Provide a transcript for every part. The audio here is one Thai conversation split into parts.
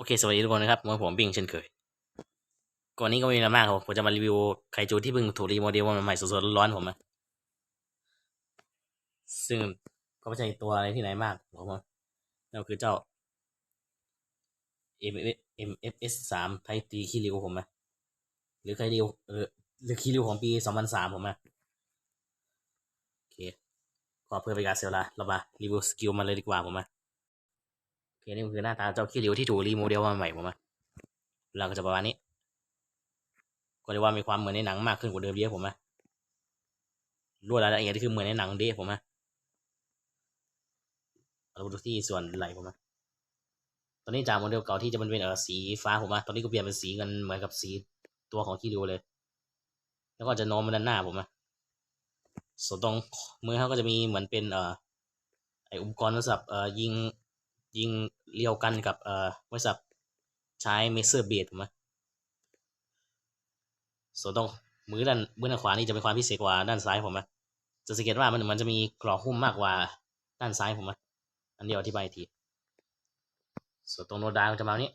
โอเคสวัสดีทุกคนนะครับผมผมบิงเช่นเคย ก่อนนี้ก็ไม่มีอะไรมากครับผมจะมารีวิวไคจูที่เพิ่งถูกรีโมเดลมาใหม่สดๆร้อนๆผมนะซึ่งก็ไม่ใช่ตัวอะไรที่ไหนมากผมว่านั่นคือเจ้า M M F S สามไทตีคิริวผมนะหรือไคริวเออหรือคิริวของปีสองพันสามผมนะโอเคก็เพื่อเป็นการเสียเวลาเรามารีวิวสกิลมันเลยดีกว่าผมนะ โอเคนี่คือหน้าตาเจ้าขี้ริ้วที่ถูกรีโมเดลมาใหม่ผมอะเราก็จะประมาณนี้ ก็เรียกว่ามีความเหมือนในหนังมากขึ้นกว่าเดิมเยอะผมอะรวดรายละเอียดที่คือเหมือนในหนังเดะผมอะเราดูที่ส่วนไหลผมอะตอนนี้จากโมเดลเก่าที่จะมันเป็นเออสีฟ้าผมอะตอนนี้ก็เปลี่ยนเป็นสีเงินเหมือนกับสีตัวของขี้ริ้วเลย แล้วก็จะโน้มมาด้านหน้าผมอะส่วนตรงมือเขาก็จะมีเหมือนเป็นเอ่อไออุปกรณ์สำหรับเอ่อยิง ยิงเรียวกันกับเอ่อบริษัทใช้เมเซอร์เบดถูกไหมส่วนตรงมือด้านมือด้านขวานี่จะเป็นความพิเศษกว่าด้านซ้ายผมนะจะสังเกตว่ามันมันจะมีกรอบหุ้มมากกว่าด้านซ้ายผมนะอันเดียวอธิบายที ส่วนตรงโนดาก็จะมาเนี้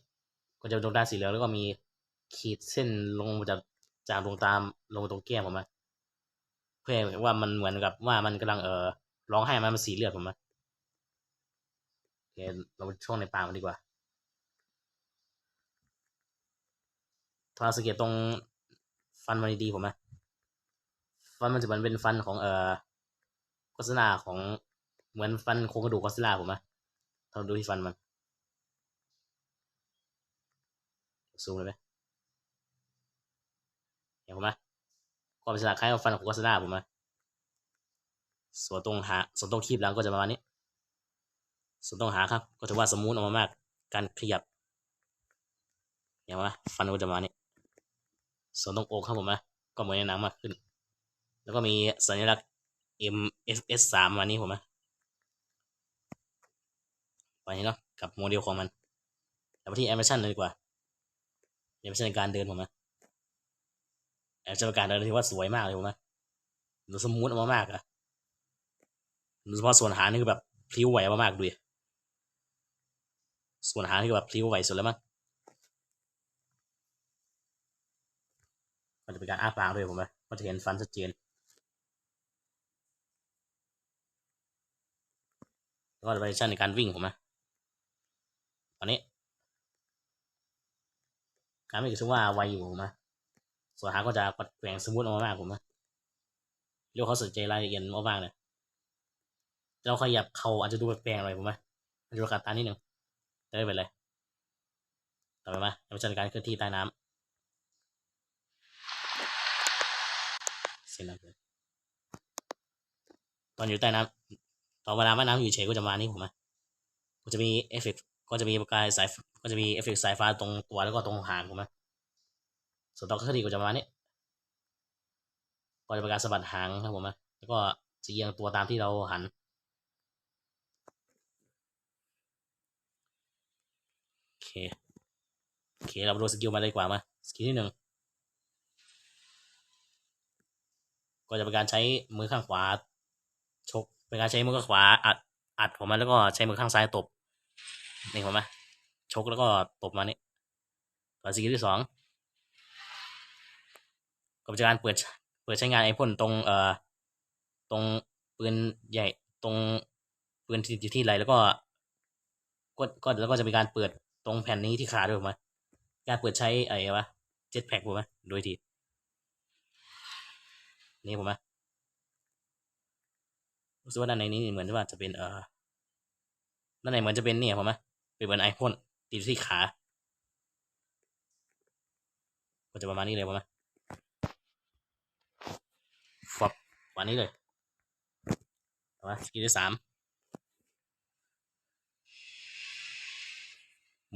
ก็จะเป็นดวงตาสีเหลืองแล้วก็มีขีดเส้นลงมาจากจากดวงตามลงตรงแก้มผมนะเพื่อว่ามันเหมือนกับว่ามันกำลังเอ่อร้องไห้มันมันสีเลือดผมนะ โอเคเราช่วงในปามันดีกว่าถ้าสังเกตตรงฟันมันดีผมนะฟันมันจะมือนเป็นฟันของเอ่อโฆษณาของเหมือนฟันโครงกระดูกกอสซิลล่าผมนะถ้าเราดูที่ฟันมันซูมเลยไหมเห็นผมไหมก็เป็นลักษณะคล้ายกับฟันของกอสซิลล่าผมนะส่วนตรงหาส่วนตรงคีบหลังก็จะประมาณนี้ ส่วนต้องหาครับ ก็ถือว่าสมูทออกมามาก การขยับเห็นไหมฟันก็จะมานี่ส่วนตรงอกครับผมนะก็เหมือนในหนังมากขึ้น แล้วก็มีสัญลักษณ์ M F S สามวันนี้ผมนะไปนี้เนาะกับโมเดลของมันแล้วไปที่แอนิเมชันเลยดีกว่าแอนิเมชันในการเดินผมนะแอนิเมชันการเดินที่ว่าสวยมากเลยผมนะดูสมูทออกมามากอะโดยเฉพาะส่วนหางนี่คือแบบพลิ้วไหวมากๆดูดิ ส่วนหางที่แบบพลิ้วไหวสุดแล้วมั้งมันจะเป็นการอ้าปากด้วยผมนะก็จะเห็นฟันชัดเจนแล้วก็ไปชั่นในการวิ่งผมนะตอนนี้ การวิ่คือว่าไวอยู่ผมนะส่วนหางก็จะปัดแกว่งสมูทออกมามากผมนะเรียกเขาสนใจรายละเอียดมากๆเลยเราขยับเขาอาจจะดูแปลกๆหน่อยผมนะดูกระตานิดหนึ่ง จะไม่เป็นไรต่อไปมาเราจะการเคลื่อนที่ใต้น้ำเส้นน้ำเลยตอนอยู่ใต้น้ำตอนเวลาว่าน้ำอยู่เฉยก็จะมานี่ผมนะก็จะมีเอฟเฟกก็จะมีประกายสายก็จะมีเอฟเฟกสายฟ้าตรงตัวแล้วก็ตรงหางผมนะส่วนตอนเคลื่อนที่ก็จะมานี่ก็จะป็นการสะบัดหางครับผมนะแล้วก็จะเอียงตัวตามที่เราหัน โอ เค โอเค เรามาดูสกิลมาเลยดีกว่ามา สกิลที่หนึ่งก็จะเป็นการใช้มือข้างขวาชก เป็นการใช้มือข้างขวาอัดอัดผมมาแล้วก็ใช้มือข้างซ้ายตบ นี่ผมมาชกแล้วก็ตบมานี่ต่อสกิลที่สองก็เป็นการเปิดเปิดใช้งานไอ้พ่นตรงเอ่อตรงปืนใหญ่ตรงปืนที่อยู่ที่ไหลแล้วก็ก็ก็แล้วก็จะเป็นการเปิด ตรงแผ่นนี้ที่ขาด้วยผมว่าการเปิดใช้ไอ้วะเจ็ตแพ็กผมไหมโดยทีนี่ผมไหมรู้สึกว่าด้านในนี้เหมือนว่าจะเป็นเอ่อด้านในเหมือนจะเป็นเนี่ยผมไหมเป็นเหมือนไอพ่นติดที่ขาก็จะประมาณนี้เลยผมไหมฟับวันนี้เลยมาสกิลที่สาม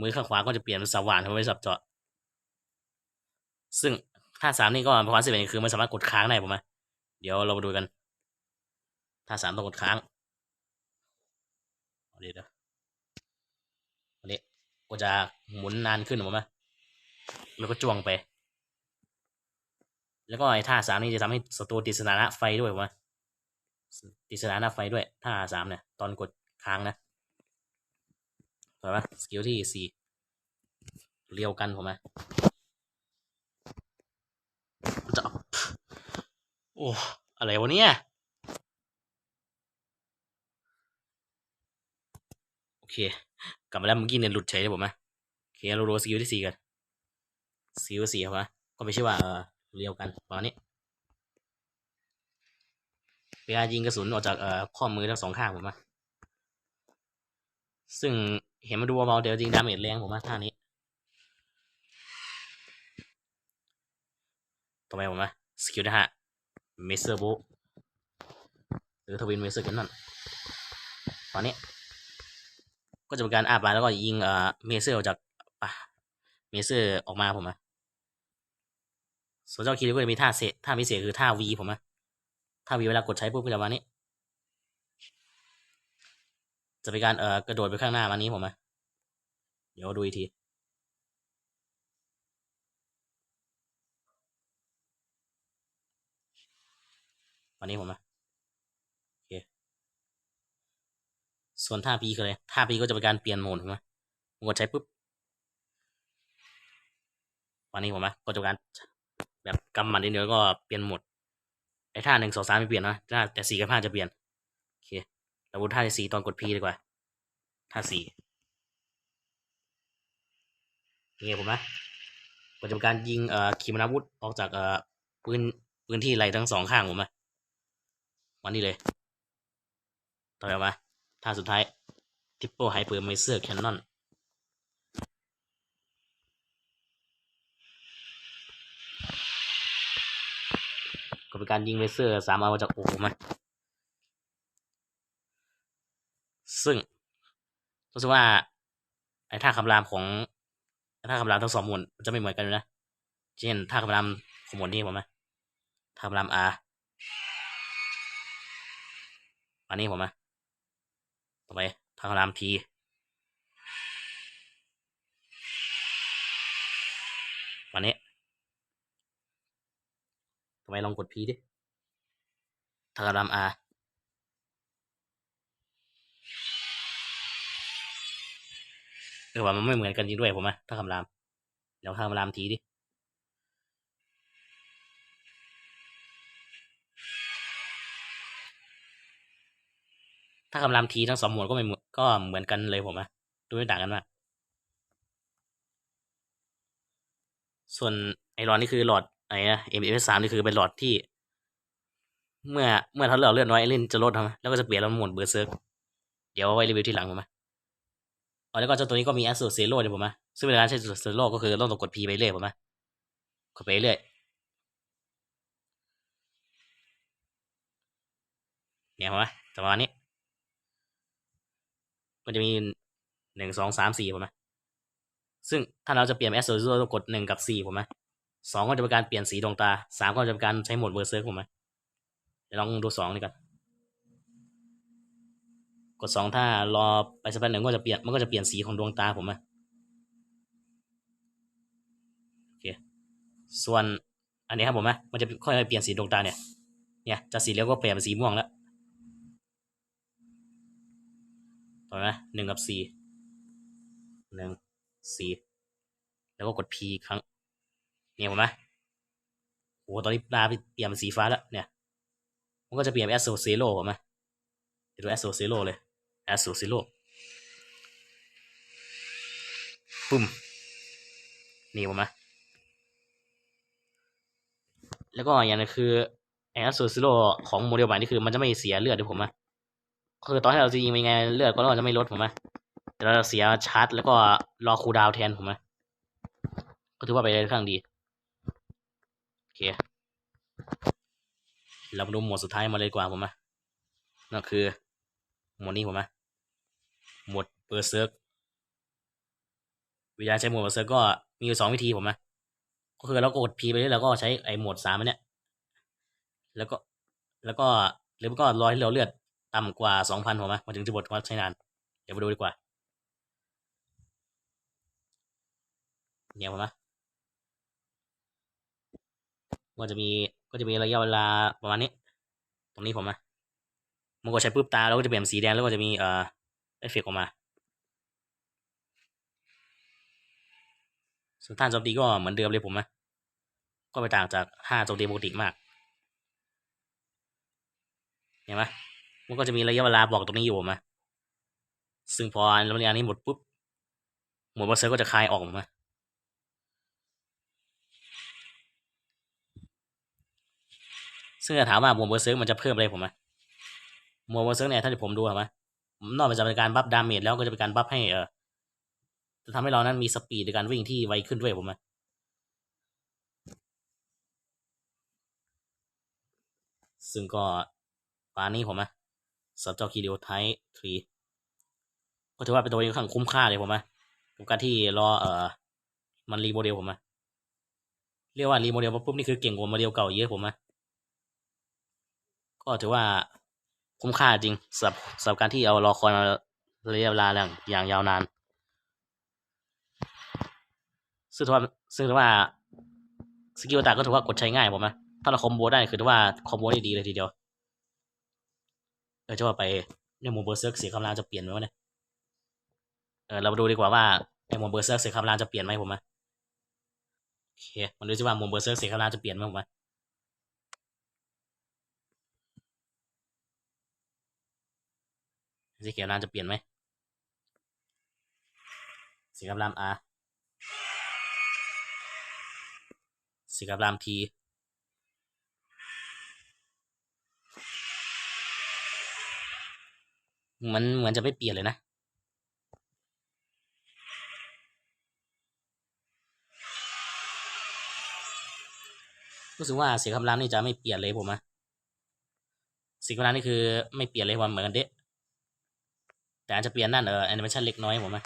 มือข้างขวาก็จะเปลี่ยนเป็นสว่านทำไว้สับเจาะ ซึ่งท่าสามนี่ก็ความเสียเป็นคือมันสามารถกดค้างได้ผมไหมเดี๋ยวเรามาดูกันท่าสามต้องกดค้างเดี๋ยววันนี้ก็จะหมุนนานขึ้นผมไหมแล้วก็จ้วงไป แล้วก็ไอ้ท่าสามนี่จะทำให้ศัตรูติดสถานะไฟด้วยผมไหมติดสถานะไฟด้วยท่าสามเนี่ยตอนกดค้างนะ ต่อมสกิลที่สี่เรียวกันผมอะมันจะเอาโอ้ อะไรวะเนี่ย โอเค กลับมาแล้วเมื่อกี้เนี่ยหลุดเฉยเลยผมอะโอเค เราดูสกิลที่สี่กันสกิลที่สี่ครับวะก็ไม่ใช่ว่าเออเรียวกันประมาณนี้เวลายิงกระสุนออกจากเอ่อข้อมือทั้งสองข้างผมอะซึ่ง เห็นมาดูเบาเดี๋ยวจริงดาเมจแรงผมว่าท่านี้ต่อไปผมนะสกิลนะฮะเมเซอร์โบหรือทวินเมเซอร์กันนั่นตอนนี้ ก็จะเป็นการอาบมาแล้วก็ยิงเอ่อเมเซอร์ออกจากปะเมเซอร์ออกมาผมอะส่วนเจ้าคีริก็จะมีท่าเสท่าพิเศษคือท่าวีผมอะท่าวีเวลากดใช้ปุ๊บก็จะมานี้ จะเป็นการเอ่อกระโดดไปข้างหน้ามานี้ผมอะเดี๋ยวดูอีกทีวันนี้ผมนะโอเค ส่วนท่าปีคืออะไรท่าปีก็จะเป็นการเปลี่ยนโหมดถูกไหมผมกดใช้ปุ๊บ วันนี้ผมนะก็จะเป็นการแบบกำมันนิดเดียวก็เปลี่ยนโหมด ไอ้ท่าหนึ่งสองสามไม่เปลี่ยนนะแต่สี่กับห้าจะเปลี่ยน เราดูท่าสีตอนกดพีดีกว่าท่าสี่นี่ผมนะก็จะเป็นการยิงเอ่อขีปนาวุธออกจากเอ่อปืนพื้นที่ไหลทั้งสองข้างผมนะวันนี้เลย ต่อไปมาท่าสุดท้ายทิปเปิลไฮเปอร์ไมเซอร์แคนนอนก็เป็นการยิงเลเซอร์สามารถมาจากโอ้โหมา ซึ่งรู้สึกว่า ไอ้ท่าคำรามของไอ้ท่าคำรามทั้งสองหมวดจะไม่เหมือนกันเลยนะ เช่นท่าคำรามของหมวดนี้ผมไหมท่าคำรามอาอันนี้ผมนะต่อไปท่างรามทีวันนี้ต่อไปลองกดพีดิทางรามอา เออว่ามันไม่เหมือนกันจริงด้วยผมนะถ้าคำรามแล้วทางรามทีดิถ้าคำรามทีทั้งสองหมวดก็ไม่เหมือนก็เหมือนกันเลยผมอะดูไม่ต่างกันมากส่วนไอหลอดนี่คือหลอดไอ้นะเอ็มเอฟสามนี่คือเป็นหลอดที่ เมื่อเมื่อทดลองเลือดน้อยเล่นจะลดทำไมแล้วก็จะเปลี่ยนแล้วหมดเบอร์เซิร์กเดี๋ยวเอาไว้รีวิวที่หลังผมอะ อ๋อแล้วก็เจ้าตัวนี้ก็มีแอสโซเซโร่เดี๋ยผมอะซึ่งเวลาใช้เซโร่ก็คือต้องกดพีไปเรื่อยผมอะกดไปเรื่อยเนี่ยผมอะประมาณนี้ ก็จะมีหนึ่งสองสามสี่ผมนะซึ่งถ้าเราจะเปลี่ยนแอสโซลูต้องกดหนึ่งกับสี่ผมนะสองก็จะเป็นการเปลี่ยนสีดวงตาสามก็จะเป็นการใช้โหมดเบอร์เซิร์ผมนะเดี๋ยวลองดูสองนี่ก่อน กดสองถ้ารอไปสักแป๊บหนึ่งก็จะเปลี่ยนมันก็จะเปลี่ยนสีของดวงตาผมนะโอเคส่วนอันนี้ครับผมนะมันจะค่อยๆเปลี่ยนสีดวงตาเนี่ยเนี่ยจากสีเหลืองก็เปลี่ยนเป็นสีม่วงแล้วต่อไปหนึ่งกับสี่หนึ่งสี่แล้วก็กด P อีกครั้งเนี่ยผมไหมโอ้ตอนนี้ตาเปลี่ยนเป็นสีฟ้าแล้วเนี่ยมันก็จะเปลี่ยนเป็น a s o Zero ผมไหมเดี๋ยวดู a s o Zero เลย a s o Zero ปุ่มนี่ผมไหมแล้วก็อย่างนึงคือ a s o Zero ของโมเดลใหม่นี่คือมันจะไม่เสียเลือดด้วยผมอะคือตอนที่เราจะยิงเป็นไงเลือดก็เราจะไม่ลดผมอะแต่เราเสียชาร์จแล้วก็รอคูลดาวแทนผมอะก็ถือว่าไปได้ค่อนข้างดีโอเคเรามาดูหมดสุดท้ายมาเลยกว่าผมอะนั่นคือโหมดนี้ผมอะ หมดเบอร์เซิร์กวิธีใช้หมดเบอร์เซิร์กก็มีอยู่สองวิธีผมอะก็คือเรากด P ไปเรื่อยแล้วก็ใช้ไอ้โหมดสามอันเนี้ยแล้วก็แล้วก็หรือก็รอให้เราเลือดต่ำกว่าสองพันผมอะมาถึงจะบดว่าใช้นาน เดี๋ยวมาดูดีกว่า เนี่ยผมนะก็จะมีก็จะมีระยะเวลาประมาณนี้ ตรงนี้ผมนะมันก็ใช้ปุ๊บตาแล้วก็จะเปลี่ยนสีแดงแล้วก็จะมีเอ่อ เอฟเฟกออกมาส่วนท่านโจมตีก็เหมือนเดิมเลยผมนะ ก็ไม่ต่างจากท่าโจมตีปกติมาก เห็นไหมมันก็จะมีระยะเวลาบอกตรงนี้อยู่ผมนะซึ่งพอระยะนี้หมดปุ๊บ หมวดบอสเซอร์ก็จะคลายออกมาซึ่งจะถามว่าหมวดเบอร์เซิร์กมันจะเพิ่มอะไรผมไหมหมวดเบอร์เซิร์กเนี่ยถ้าที่ผมดูเห็นไหม นอกจากจะเป็นการบัฟดาเมจแล้วก็จะเป็นการบัฟให้เออจะทำให้เรานั้นมีสปีดในการวิ่งที่ไวขึ้นด้วยผมไหมซึ่งก็ปานี้ผมนะสับเจ้าคีเดียวไททรีก็ถือว่าเป็นตัวที่ค่อนข้างคุ้มค่าเลยผมนะกับการที่รอเออมันรีโมเดลผมนะเรียกว่ารีโมเดลมาปุ๊บนี่คือเก่งกว่าโมเดลเก่าเยอะผมนะก็ถือว่า คุ้มค่าจริงสำหรับสำหรับการที่เอารอคอยมาระยะเวลาอย่างอย่างยาวนาน ซึ่งถือว่าซึ่งถือว่าสกิลต่างก็ถือว่ากดใช้ง่ายผมนะ ถ้าเราคอมโบได้คือถือว่าคอมโบได้ดีเลยทีเดียว เออจะว่าไปในโมเบอร์เซิร์กเสียงคำรามจะเปลี่ยนไหมวะเนี่ย เออเรามาดูดีกว่าว่าในโมเบอร์เซิร์กเสียงคำรามจะเปลี่ยนไหมผมนะโอเคมันดูสิว่าโมเบอร์เซิร์กเสียงคำรามจะเปลี่ยนไหมผมนะ สีเขียวนานจะเปลี่ยนไหมสีกับราม R สีกับราม T มันเหมือนจะไม่เปลี่ยนเลยนะรู้สึกว่าสีคำรามนี่จะไม่เปลี่ยนเลยผมอะสีคำรามนี่คือไม่เปลี่ยนเลยวันเหมือนกันเดะ แต่อาจจะเปลี่ยนนั่นเออแอนิเมชันเล็กน้อยผมนะ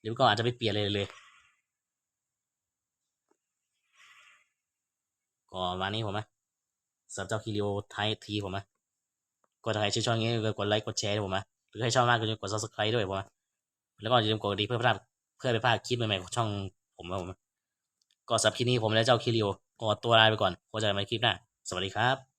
หรือก็อาจจะไม่เปลี่ยนเลยเลย ก็วันนี้ผมนะสำหรับเจ้าคิริโอไททีผมนะก็ถ้าใครชื่นชอบงี้ก็กดไลค์กดแชร์ด้วยผมนะหรือใครชอบมากก็อย่าลืมกด subscribe ด้วยผมนะแล้วก็อย่าลืมกดกระดิ่งเพื่อพลาดเพื่อไม่พลาดคลิปใหม่ๆของช่องผมนะผมก็สับคลิปนี้ผมและเจ้าคิริโอก็ตัวลาไปก่อนพบกันใหม่คลิปหน้าสวัสดีครับ